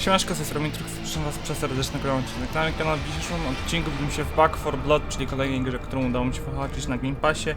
Siemaszko, z tej strony was przez serdeczny kolejny odcinek na kanale. W dzisiejszym odcinku widzimy się w Back 4 Blood, czyli kolejnej grze, którą udało mi się pochodzić na Game Passie.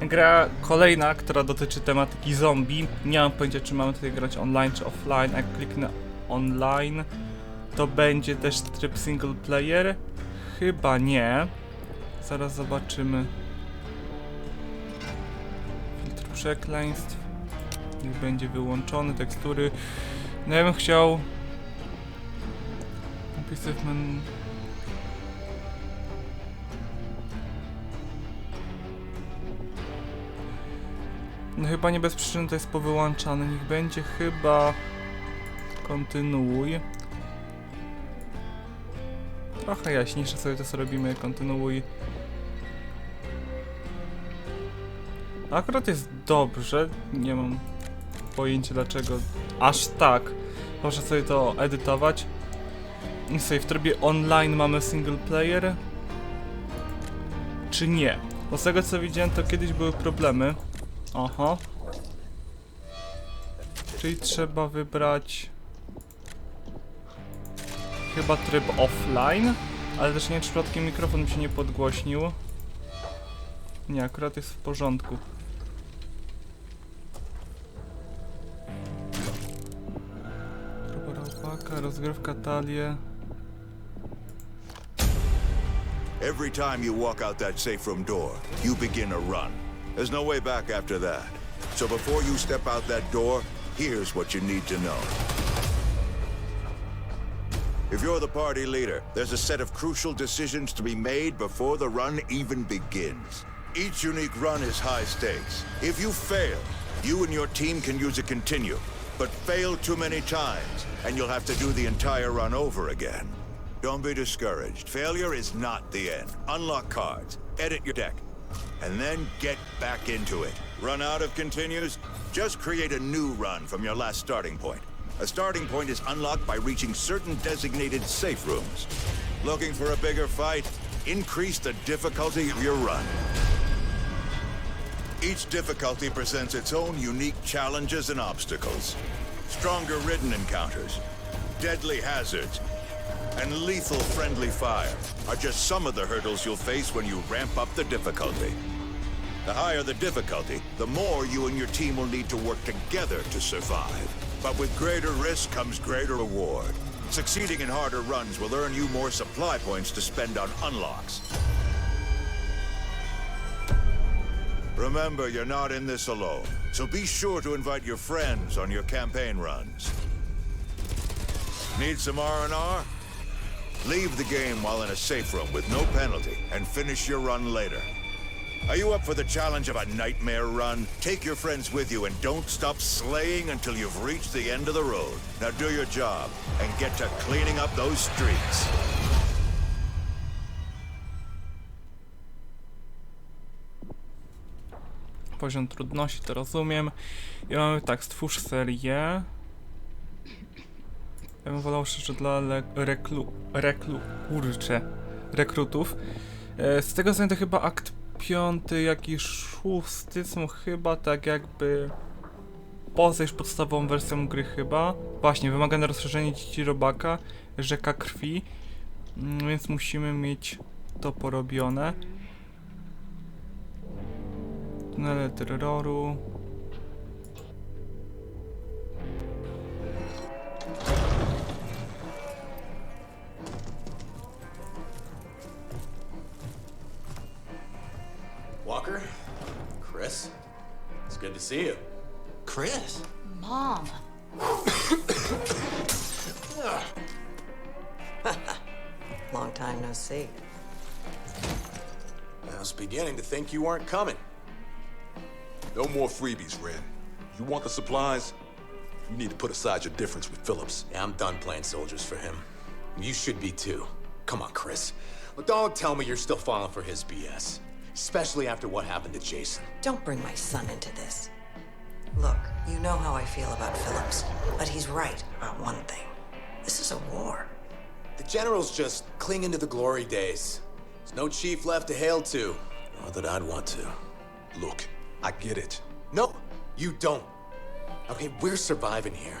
Gra kolejna, która dotyczy tematyki zombie. Nie mam pojęcia, czy mamy tutaj grać online, czy offline. Jak kliknę online, to będzie też tryb single player. Chyba nie. Zaraz zobaczymy. Filtr przekleństw. Niech będzie wyłączony, tekstury. No ja bym chciał Napisywmy... No chyba nie bez przyczyny to jest powyłączane. Niech będzie chyba... Kontynuuj. Trochę jaśniejsze sobie to sobie robimy. Kontynuuj. Akurat jest dobrze. Nie mam pojęcia dlaczego aż tak. Proszę sobie to edytować. I w trybie online mamy single player? Czy nie? Bo z tego co widziałem to kiedyś były problemy. Oho. Czyli trzeba wybrać... Chyba tryb offline? Ale też nie wiem, czy przypadkiem mikrofon mi się nie podgłośnił. Nie, akurat jest w porządku. Próba alpaka, rozgrywka talie. Every time you walk out that safe room door, you begin a run. There's no way back after that. So before you step out that door, here's what you need to know. If you're the party leader, there's a set of crucial decisions to be made before the run even begins. Each unique run is high stakes. If you fail, you and your team can use a continue. But fail too many times, and you'll have to do the entire run over again. Don't be discouraged. Failure is not the end. Unlock cards, edit your deck, and then get back into it. Run out of continues? Just create a new run from your last starting point. A starting point is unlocked by reaching certain designated safe rooms. Looking for a bigger fight? Increase the difficulty of your run. Each difficulty presents its own unique challenges and obstacles. Stronger ridden encounters, deadly hazards, and lethal friendly fire are just some of the hurdles you'll face when you ramp up the difficulty. The higher the difficulty, the more you and your team will need to work together to survive. But with greater risk comes greater reward. Succeeding in harder runs will earn you more supply points to spend on unlocks. Remember, you're not in this alone, so be sure to invite your friends on your campaign runs. Need some R&R? Leave the game while in a safe room with no penalty and finish your run later. Are you up for the challenge of a nightmare run? Take your friends with you and don't stop slaying until you've reached the end of the road. Now do your job and get to cleaning up those streets. Poziom trudności to rozumiem. I mamy tak, stwórz serię. Ja bym wolał szczerze dla reklu... reklu... kurczę... rekrutów. E, z tego to chyba akt piąty, jak i szósty są chyba tak jakby... Poza już podstawową wersją gry chyba. Właśnie, wymagane rozszerzenie dzieci robaka, rzeka krwi. Mm, Więc musimy mieć to porobione. Tunele terroru. Good to see you. Chris? Mom. Long time no see. I was beginning to think you weren't coming. No more freebies, Red. You want the supplies? You need to put aside your difference with Phillips. Yeah, I'm done playing soldiers for him. You should be too. Come on, Chris. But don't tell me you're still falling for his BS. Especially after what happened to Jason. Don't bring my son into this. Look, you know how I feel about Phillips, but he's right about one thing. This is a war. The general's just clinging to the glory days. There's no chief left to hail to. Not that I'd want to. Look, I get it. No, you don't. Okay, we're surviving here.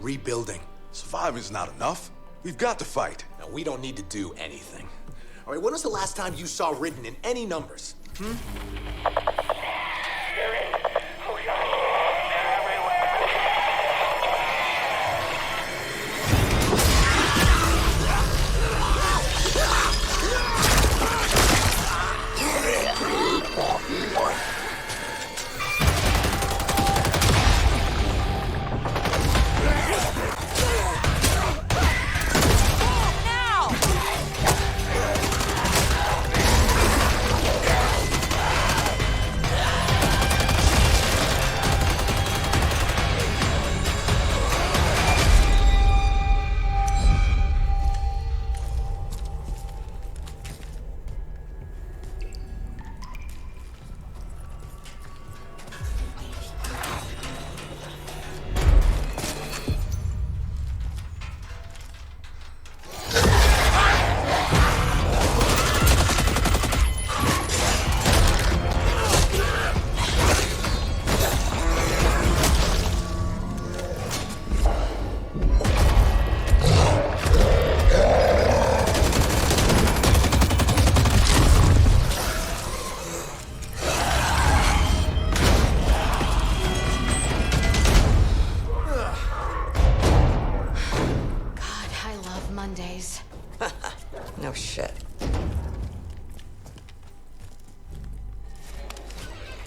Rebuilding. Surviving's not enough. We've got to fight. Now, we don't need to do anything. All right, when was the last time you saw written in any numbers? God,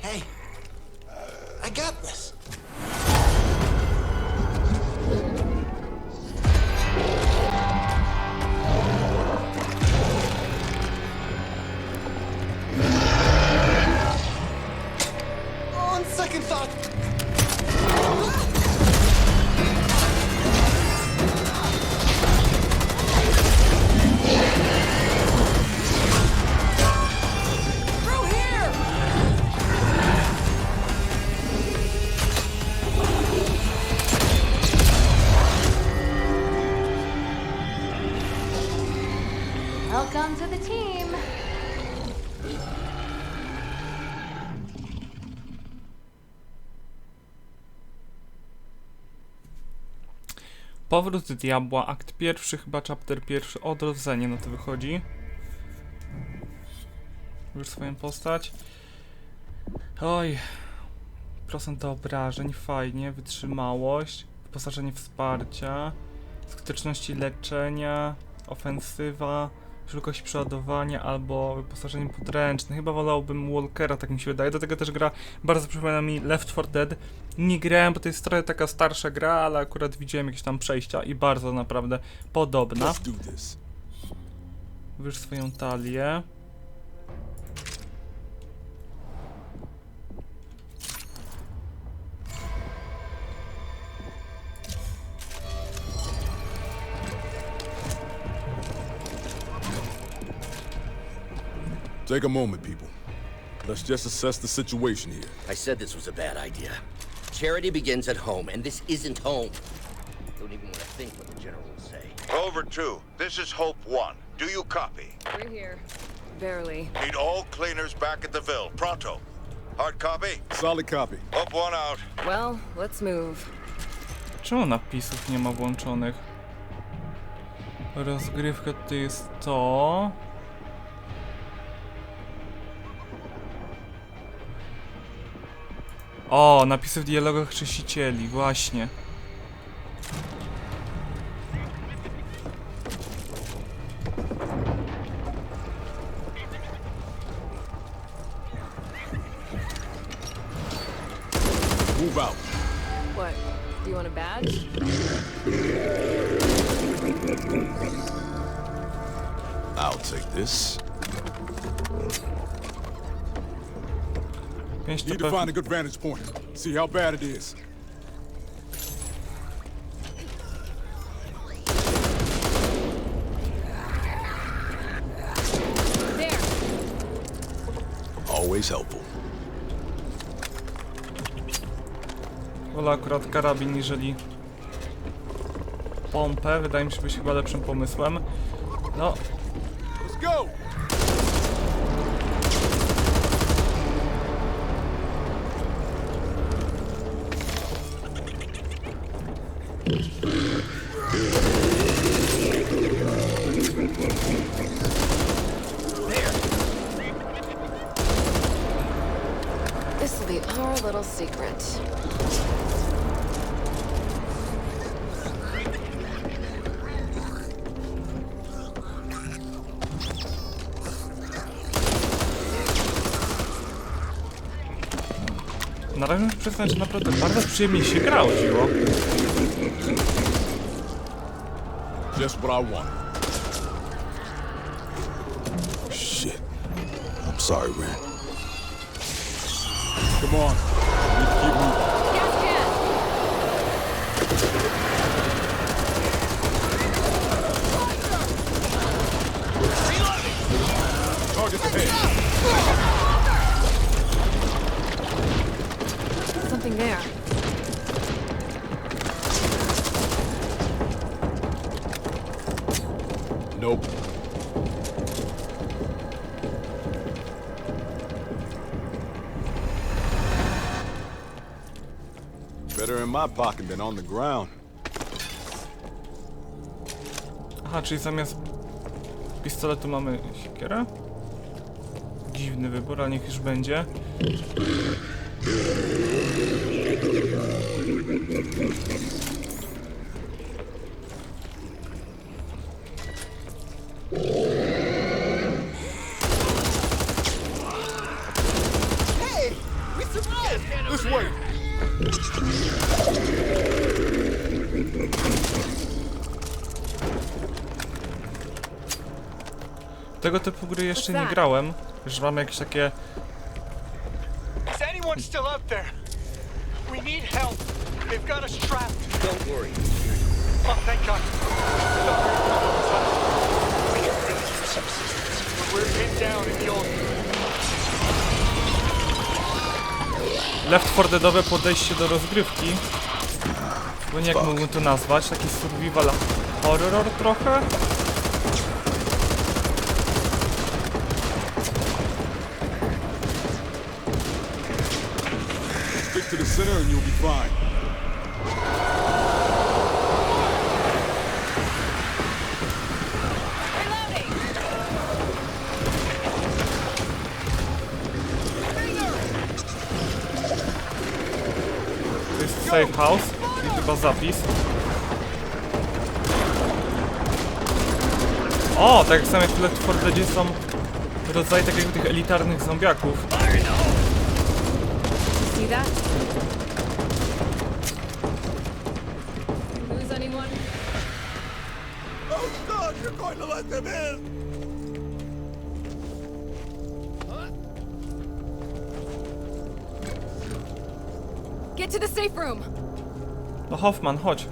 Hey, I got this. Powrót Diabła, akt pierwszy, chyba chapter pierwszy, odrodzenie, no to wychodzi. Już swoją postać. Oj. Procent obrażeń, fajnie, wytrzymałość, wyposażenie wsparcia, skuteczności leczenia, ofensywa, szybkość przeładowania albo wyposażenie podręczne. Chyba wolałbym Walkera, tak mi się wydaje. Do tego też gra bardzo przypomina mi Left 4 Dead. Nie grałem, bo to jest trochę taka starsza gra, ale akurat widziałem jakieś tam przejścia i bardzo naprawdę podobna. Wyż swoją talię. Take a moment, people. Let's just assess the situation here. I said this was a bad idea. Charity begins at home, and this isn't home. Don't even want to think what the general will say. Rover 2, this is Hope 1. Do you copy? We're here. Barely. Need all cleaners back at the Ville. Pronto. Hard copy? Solid copy. Hope 1 out. Well, let's move. Czemu napisów nie ma włączonych? Rozgrywka to jest to. O, napisy w dialogach chrzcicieli, właśnie. A good vantage point. See how bad it is. There! Always helpful. Wolę akurat karabin niżeli pompę. Wydaje mi się być chyba lepszym pomysłem. No, Let's go! Na razie muszę przyznać, że naprawdę bardzo przyjemnie się grało, dziło. Just what I want. Shit. I'm sorry, Ren. Come on. We keep moving. Something there. Nope. Better in my pocket than on the ground. Aha, czyli zamiast pistoletu mamy siekierę? Dziwny wybór, ale niech już będzie. Tego typu gry jeszcze nie grałem, że mam jakieś takie... Is anyone still out there? We need help. They've got us trapped. Don't worry. Oh, thank God. We're pinned down in the old. Left 4 Deadowe podejście do rozgrywki. Bo nie jak mógłbym to nazwać, taki survival horror trochę. Stick to the center and you'll be fine. To jest safe house i chyba zapis. O, tak jak same w Left 4 Deadzie są rodzaje takiego tych elitarnych zombiaków. See that? Lose anyone? Oh God, you're going to let them in! Get to the safe room! No Hoffman, chodź.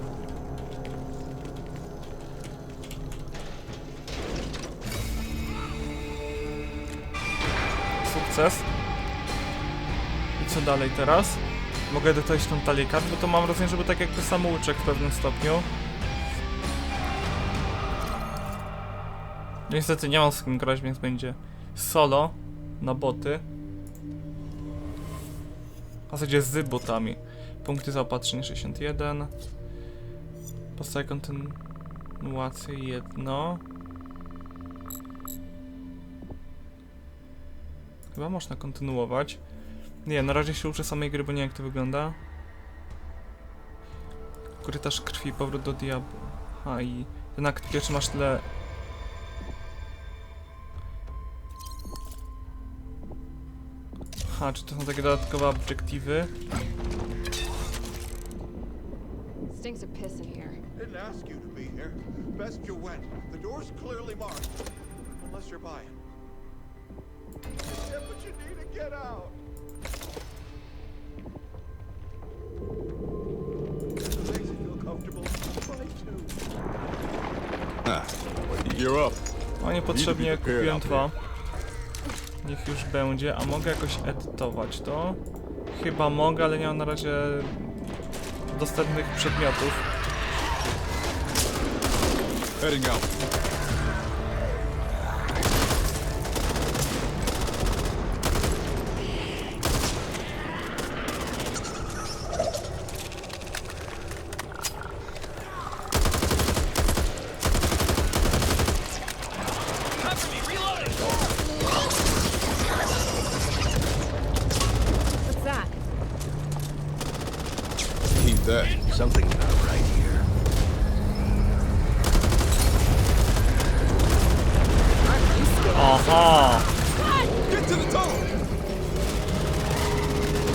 Sukces. Co dalej teraz? Mogę edytować tą talię kart, bo to mam wrażenie, żeby tak jakby samouczek w pewnym stopniu. Niestety nie mam z kim grać, więc będzie solo na boty. W zasadzie z botami. Punkty zaopatrzenia 61. Podstawa kontynuacji jedno. Chyba można kontynuować. Nie, na razie się uczę samej gry, bo nie jak to wygląda. Korytarz krwi, powrót do diabła. A i ten akt pierwszy masz tyle... Aha, czy to są takie dodatkowe obiektywy? Stinks of piss in here. Didn't ask you to be here. Best you went. The door's clearly marked. Unless you're buying. Yeah, but you need to get out. O, niepotrzebnie kupiłem dwa. Niech już będzie, a mogę jakoś edytować to? Chyba mogę, ale nie mam na razie dostępnych przedmiotów. Heading out. What's that? that? Something's not right here. Aha! Get to the tunnel!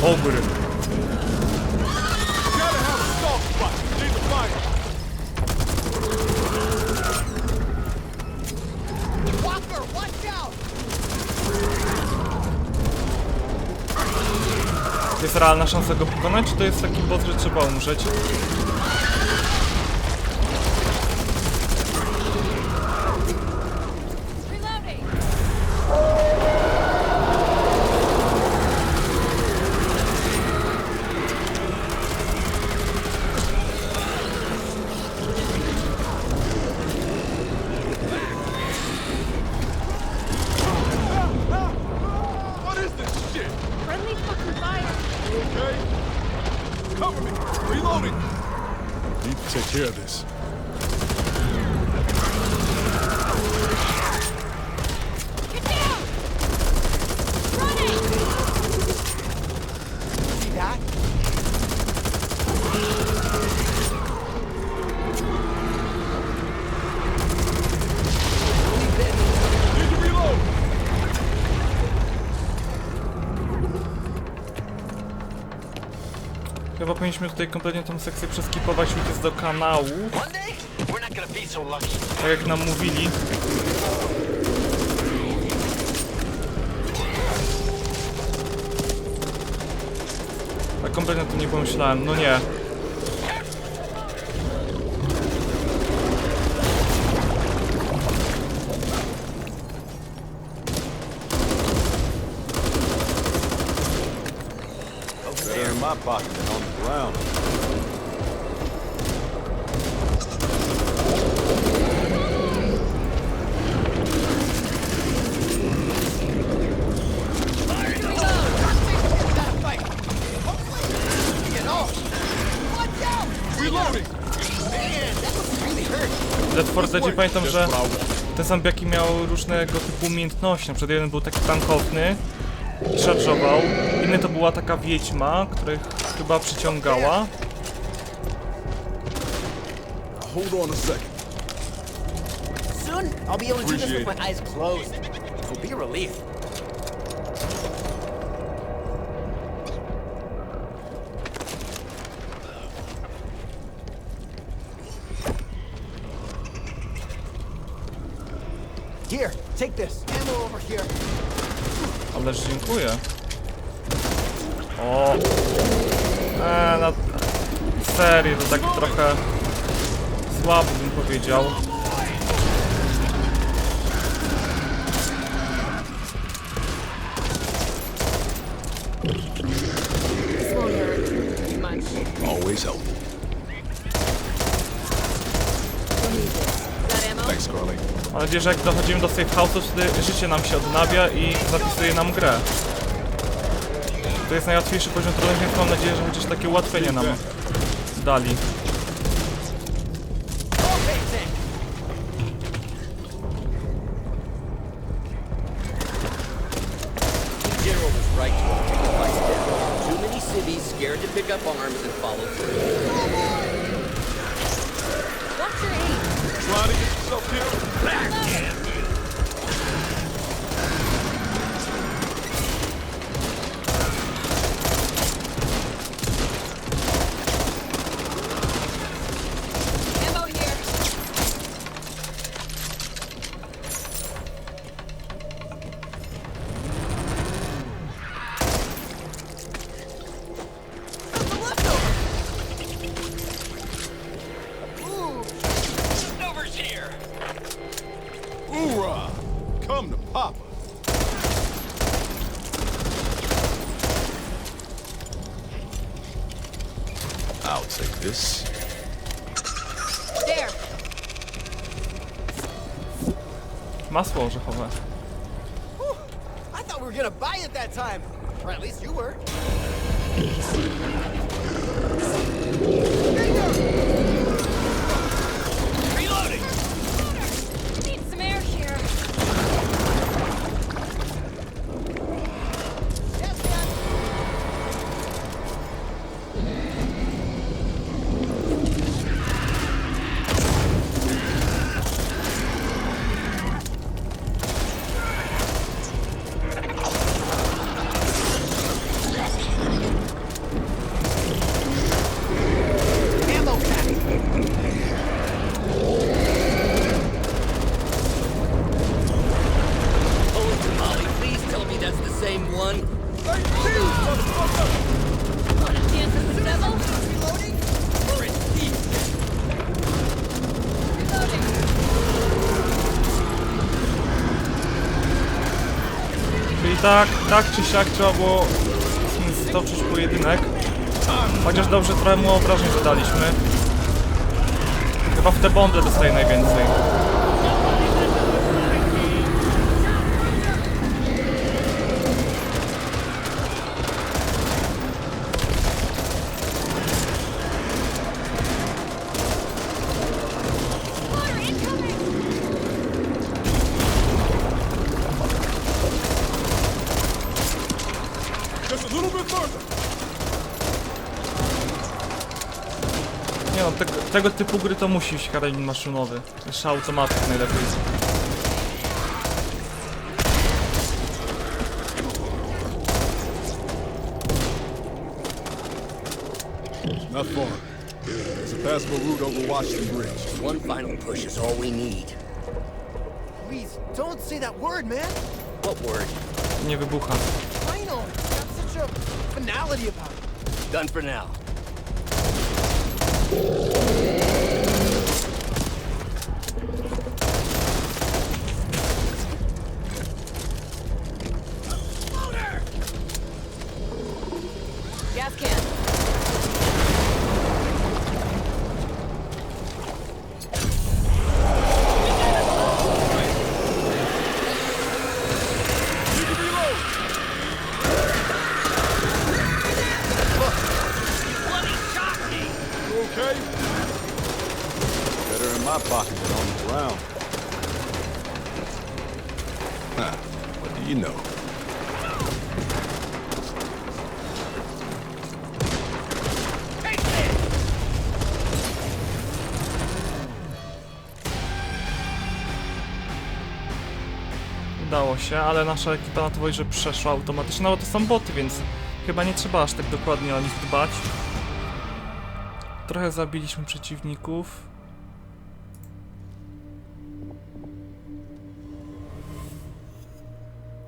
Ogry. Gotta have a soft spot. Need to find it. Walker, watch out! Jest realna szansa go pokonać, czy to jest taki bot, że trzeba umrzeć? Reloading! What is this shit? Friendly fucking fire! Okay? Cover me. Reloading. Need to take care of this. Get down! Running! See that? Need to reload. Chyba powinniśmy tutaj kompletnie tą sekcję przeskipować, uciec do kanału, tak jak nam mówili. Tak kompletnie to nie pomyślałem, no nie. My pocket than on the ground. 4 Deadzie pamiętam, że te zombiaki miały różnego typu umiejętności. Na przykład jeden był taki tankowny i szarżował. Inny to była taka wiedźma, których chyba przyciągała. Hold on a second. Soon, I'll be able to do this with my eyes closed. It will be a relief. Here, take this. Ammo over here. Ależ dziękuję. O. Eee, no. Serio, to tak trochę słabo bym powiedział. Always helpful. Thanks. Mam nadzieję, że jak dochodzimy do safe house'u, wtedy życie nam się odnawia i zapisuje nam grę. To jest najłatwiejszy poziom trudny, więc mam nadzieję, że chociaż takie ułatwienie nam dali. Right to pick up arms and follow through. Time. Or at least you were. Tak, tak czy siak trzeba było stoczyć pojedynek. Chociaż dobrze trochę mu obrażeń zadaliśmy. Chyba w te bomby dostaje najwięcej. Tego, typu gry to musi być karabin maszynowy. Jeszcze automatyk najlepiej. Not far. It's a passable route over Washington Bridge. One final push is all we need. Please, don't say that word, man. What word? Nie wybucha. Final. Have such a finality about it. Done for now. Yeah. My pocket on the ground. Huh. What do you know? Udało się, ale nasza ekipa na to woli, że przeszła automatycznie, no bo to są boty, więc chyba nie trzeba aż tak dokładnie o nich dbać. Trochę zabiliśmy przeciwników.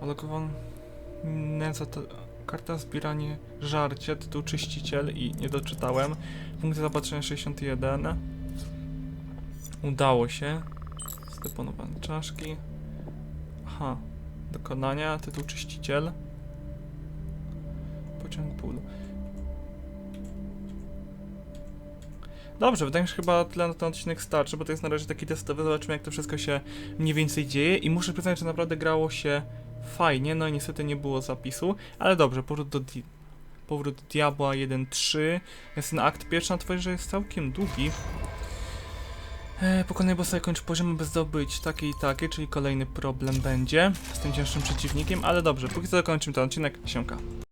Alokowan... Nęca to... Karta zbieranie żarcie, tytuł czyściciel i nie doczytałem. Punkty zapatrzenia 61. Udało się. Zdeponowane czaszki. Aha. Dokonania, tytuł czyściciel. Pociąg pól. Dobrze, wydaje mi się, chyba tyle na ten odcinek starczy, bo to jest na razie taki testowy. Zobaczymy, jak to wszystko się mniej więcej dzieje. I muszę przyznać, że naprawdę grało się fajnie. No i niestety nie było zapisu, ale dobrze, powrót do. Di powrót Diabła 1.3. Jest ten akt pierwszy na twoje, że jest całkiem długi. E, pokonaj bossa kończ poziomy by zdobyć takie i takie, czyli kolejny problem będzie z tym cięższym przeciwnikiem, ale dobrze, póki co dokończymy ten odcinek, siemka.